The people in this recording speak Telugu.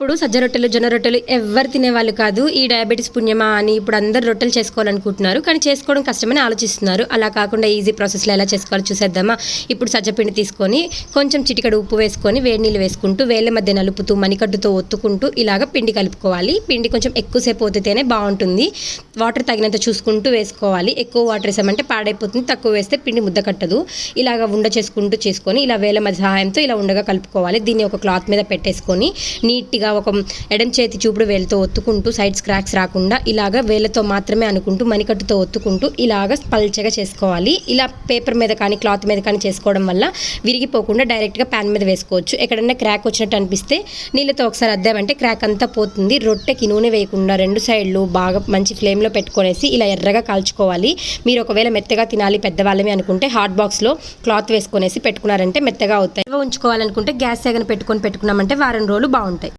ఒకప్పుడు సజ్జ రొట్టెలు జొన్న రొట్టెలు ఎవ్వరు తినేవాళ్ళు కాదు. ఈ డయాబెటీస్ పుణ్యమా అని ఇప్పుడు అందరు రొట్టెలు చేసుకోవాలనుకుంటున్నారు. కానీ చేసుకోవడం కష్టమని ఆలోచిస్తున్నారు. అలా కాకుండా ఈజీ ప్రాసెస్లో ఎలా చేసుకోవాలో చూసేద్దామా. ఇప్పుడు సజ్జపిండి తీసుకొని కొంచెం చిటికడు ఉప్పు వేసుకొని వేడి నీళ్ళు వేసుకుంటూ వేళ్ళ మధ్య నలుపుతూ మణికట్టుతో ఒత్తుకుంటూ ఇలాగ పిండి కలుపుకోవాలి. పిండి కొంచెం ఎక్కువసేపు ఒత్తితేనే బాగుంటుంది. వాటర్ తగినంత చూసుకుంటూ వేసుకోవాలి. ఎక్కువ వాటర్ వేసామంటే పాడైపోతుంది. తక్కువ వేస్తే పిండి ముద్ద కట్టదు. ఇలాగ ఉండ చేసుకుంటూ చేసుకొని ఇలా వేల మధ్య సహాయంతో ఇలా ఉండగా కలుపుకోవాలి. దీన్ని ఒక క్లాత్ మీద పెట్టేసుకొని నీట్గా ఒక ఎడం చేతి చూపుడు వేలతో ఒత్తుకుంటూ సైడ్స్ క్రాక్స్ రాకుండా ఇలాగ వేలతో మాత్రమే అనుకుంటూ మణికట్టుతో ఒత్తుకుంటూ ఇలాగ పల్చగా చేసుకోవాలి. ఇలా పేపర్ మీద కానీ క్లాత్ మీద కానీ చేసుకోవడం వల్ల విరిగిపోకుండా డైరెక్ట్గా ప్యాన్ మీద వేసుకోవచ్చు. ఎక్కడైనా క్రాక్ వచ్చినట్టు అనిపిస్తే నీళ్ళతో ఒకసారి అద్దామంటే క్రాక్ అంతా పోతుంది. రొట్టెకి నూనె వేయకుండా రెండు సైడ్లు బాగా మంచి ఫ్లేమ్లో పెట్టుకొనేసి ఇలా ఎర్రగా కాల్చుకోవాలి. మీరు ఒకవేళ మెత్తగా తినాలి పెద్దవాళ్ళమే అనుకుంటే హాట్ బాక్స్లో క్లాత్ వేసుకొనేసి పెట్టుకున్నారంటే మెత్తగా అవుతాయి. ఉంచుకోవాలనుకుంటే గ్యాస్ సెగన పెట్టుకొని పెట్టుకున్నామంటే వారం రోజులు బాగుంటాయి.